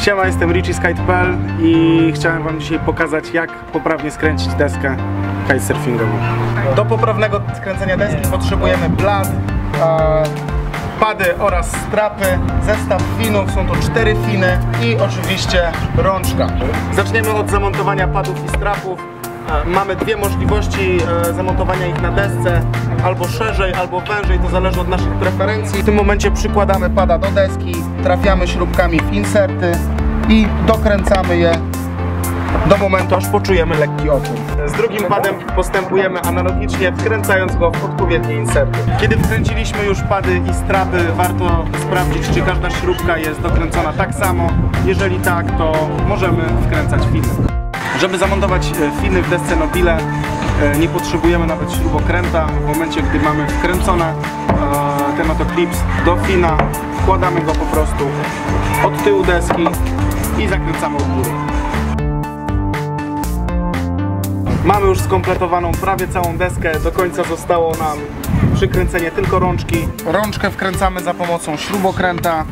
Siema, jestem Richie z Kite.pl i chciałem Wam dzisiaj pokazać jak poprawnie skręcić deskę kitesurfingową. Do poprawnego skręcenia deski potrzebujemy blad, e, pady oraz strapy, zestaw finów, są to cztery finy i oczywiście rączka. Zaczniemy od zamontowania padów i strapów. E, Mamy dwie możliwości e, zamontowania ich na desce, albo szerzej, albo wężej, to zależy od naszych preferencji. W tym momencie przykładamy pada do deski, trafiamy śrubkami w inserty i dokręcamy je do momentu, aż poczujemy lekki opór. Z drugim padem postępujemy analogicznie, wkręcając go w odpowiednie inserty. Kiedy wkręciliśmy już pady i strapy, warto sprawdzić, czy każda śrubka jest dokręcona tak samo. Jeżeli tak, to możemy wkręcać finy. Żeby zamontować e, finy w desce Nobile, e, nie potrzebujemy nawet śrubokręta. W momencie, gdy mamy wkręcone e, ten oto klips do fina, wkładamy go po prostu od tyłu deski i zakręcamy od góry. Mamy już skompletowaną prawie całą deskę, do końca zostało nam przykręcenie tylko rączki. Rączkę wkręcamy za pomocą śrubokręta.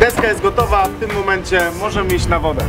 Deska jest gotowa, w tym momencie możemy iść na wodę.